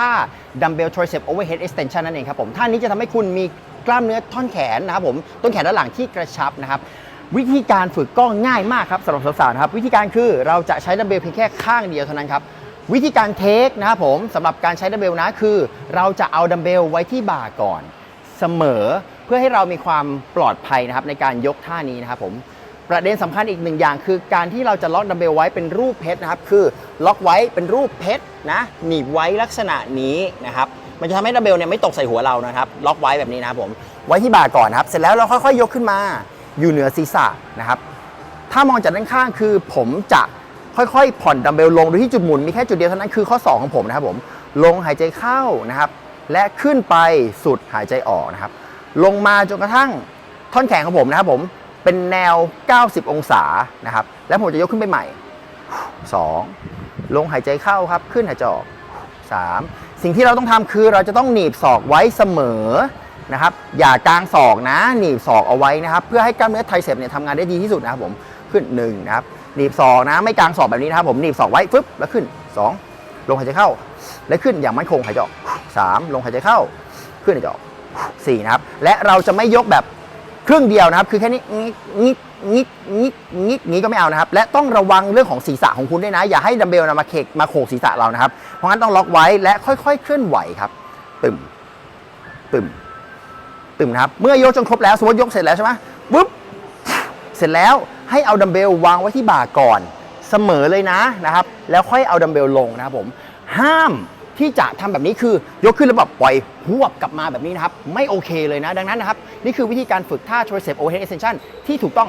ท่า dumbbell tricep overhead extension นั่นเองครับผม ท่านี้จะทำให้คุณมีกล้ามเนื้อท่อนแขนนะครับผม ต้นแขนด้านหลังที่กระชับนะครับ วิธีการฝึกก็ง่ายมากครับสำหรับสาวๆนะครับ วิธีการคือเราจะใช้ดัมเบลเพียงแค่ข้างเดียวเท่านั้นครับ วิธีการเทคนะครับผมสำหรับการใช้ดัมเบลนะคือ เราจะเอาดัมเบลไว้ที่บ่าก่อน เสมอเพื่อให้เรามีความปลอดภัยนะครับในการยกท่านี้นะครับผม ประเด็นสำคัญอีกหนึ่งอย่าง คือการที่เราจะล็อกดัมเบลไว้เป็นรูปเพชรนะครับ คือล็อกไว้เป็นรูปเพชรนะหนีบไว้ลักษณะนี้นะครับมันจะทำให้ดัมเบลเนี่ยไม่ตกใส่หัวเรานะครับ ล็อกไว้แบบนี้นะครับผมไว้ที่บ่าก่อนครับ เสร็จแล้วเราค่อยๆ ยกขึ้นมาอยู่เหนือศีรษะนะครับ ถ้ามองจากด้านข้างคือผมจะค่อยๆ ผ่อนดัมเบลลงโดยที่จุดหมุนมีแค่จุดเดียวเท่านั้นคือข้อ 2 ของผมนะครับผมลงหายใจเข้านะครับ และขึ้นไปสุดหายใจออกนะครับ ลงมาจนกระทั่งท่อนแขนของผมนะครับผม เป็นแนว 90 องศานะครับ แล้วผมจะยกขึ้นไปใหม่ 2 ลงหายใจเข้าครับ ขึ้นหายใจออก 3 สิ่งที่เราต้องทำคือเราจะต้องหนีบศอกไว้เสมอนะครับ อย่ากางศอกนะ หนีบศอกเอาไว้นะครับ เพื่อให้กล้ามเนื้อไทเซปเนี่ยทำงานได้ดีที่สุดนะครับผม ขึ้น1นะครับ หนีบศอกนะ ไม่กางศอกแบบนี้นะครับผม หนีบศอกไว้ฟึบแล้วขึ้น 2 ลงหายใจเข้า และขึ้นอย่างมั่นคงหายใจออก3ลงหายใจเข้า ขึ้นหายใจออก4นะครับ และเราจะไม่ยกแบบ ครึ่งเดียวนะครับ คือแค่นี้งิกงิกงิกงิกงี้ก็ไม่เอานะครับ และต้องระวังเรื่องของศีรษะของคุณด้วยนะ อย่าให้ดัมเบลนะมาเขกมาโขกศีรษะเรานะครับ เพราะงั้นต้องล็อกไว้และค่อยๆ เคลื่อนไหวครับตึมตึมตึมนะครับเมื่อยกจนครบแล้วสมมติยกเสร็จแล้วใช่ไหมปุ๊บเสร็จแล้วให้เอาดัมเบลวางไว้ที่บ่าก่อน เสมอเลยนะนะครับ แล้วค่อยเอาดัมเบลลงนะครับผม ห้าม ที่จะทำแบบนี้คือยกขึ้นแล้วแบบปล่อยหวบกลับมาแบบนี้นะครับ ไม่โอเคเลยนะ ดังนั้นนะครับ นี่คือวิธีการฝึกท่า tricep overhead extension ที่ถูกต้อง